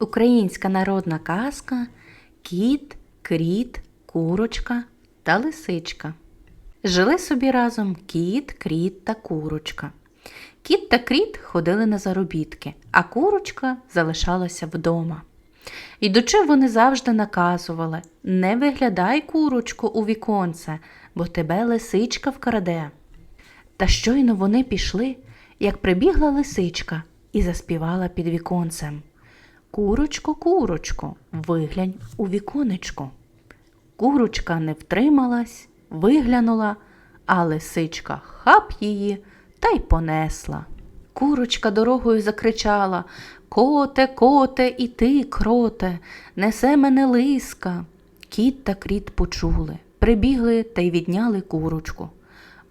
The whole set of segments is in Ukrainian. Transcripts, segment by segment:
Українська народна казка Кіт, кріт, курочка та лисичка. Жили собі разом кіт, кріт та курочка. Кіт та кріт ходили на заробітки, а курочка залишалася вдома. Ідучи, вони завжди наказували не виглядай курочку у віконце, бо тебе лисичка вкраде. Та щойно вони пішли, як прибігла лисичка і заспівала під віконцем. Курочко, курочко, виглянь у віконечко. Курочка не втрималась, виглянула, а лисичка хап її та й понесла. Курочка дорогою закричала Коте, коте, і ти, кроте, несе мене лиска. Кіт та кріт почули, прибігли та й відняли курочку.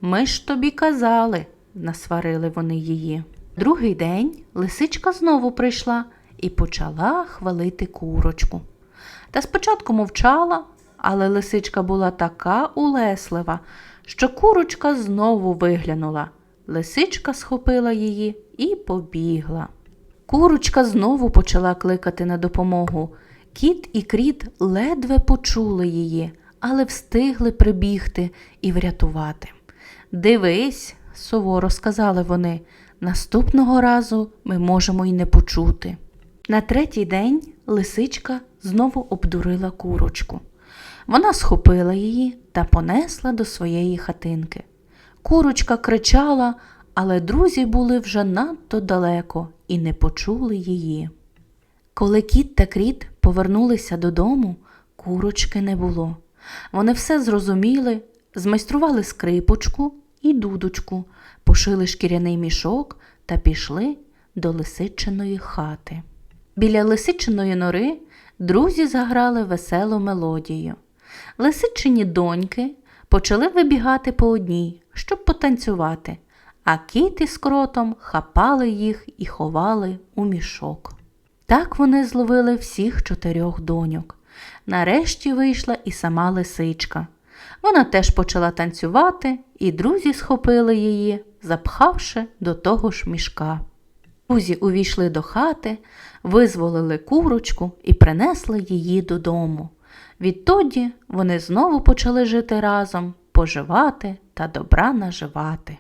Ми ж тобі казали, насварили вони її. Другий день лисичка знову прийшла і почала хвалити курочку. Та спочатку мовчала, але лисичка була така улеслива, що курочка знову виглянула. Лисичка схопила її і побігла. Курочка знову почала кликати на допомогу. Кіт і кріт ледве почули її, але встигли прибігти і врятувати. Дивись, суворо сказали вони, наступного разу ми можемо й не почути. На третій день лисичка знову обдурила курочку. Вона схопила її та понесла до своєї хатинки. Курочка кричала, але друзі були вже надто далеко і не почули її. Коли кіт та кріт повернулися додому, курочки не було. Вони все зрозуміли, змайстрували скрипочку і дудочку, пошили шкіряний мішок та пішли до лисичиної хати. Біля лисичиної нори друзі заграли веселу мелодію. Лисичині доньки почали вибігати по одній, щоб потанцювати, а кіт із кротом хапали їх і ховали у мішок. Так вони зловили всіх чотирьох доньок. Нарешті вийшла і сама лисичка. Вона теж почала танцювати, і друзі схопили її, запхавши до того ж мішка. Друзі увійшли до хати, визволили курочку і принесли її додому. Відтоді вони знову почали жити разом, поживати та добра наживати.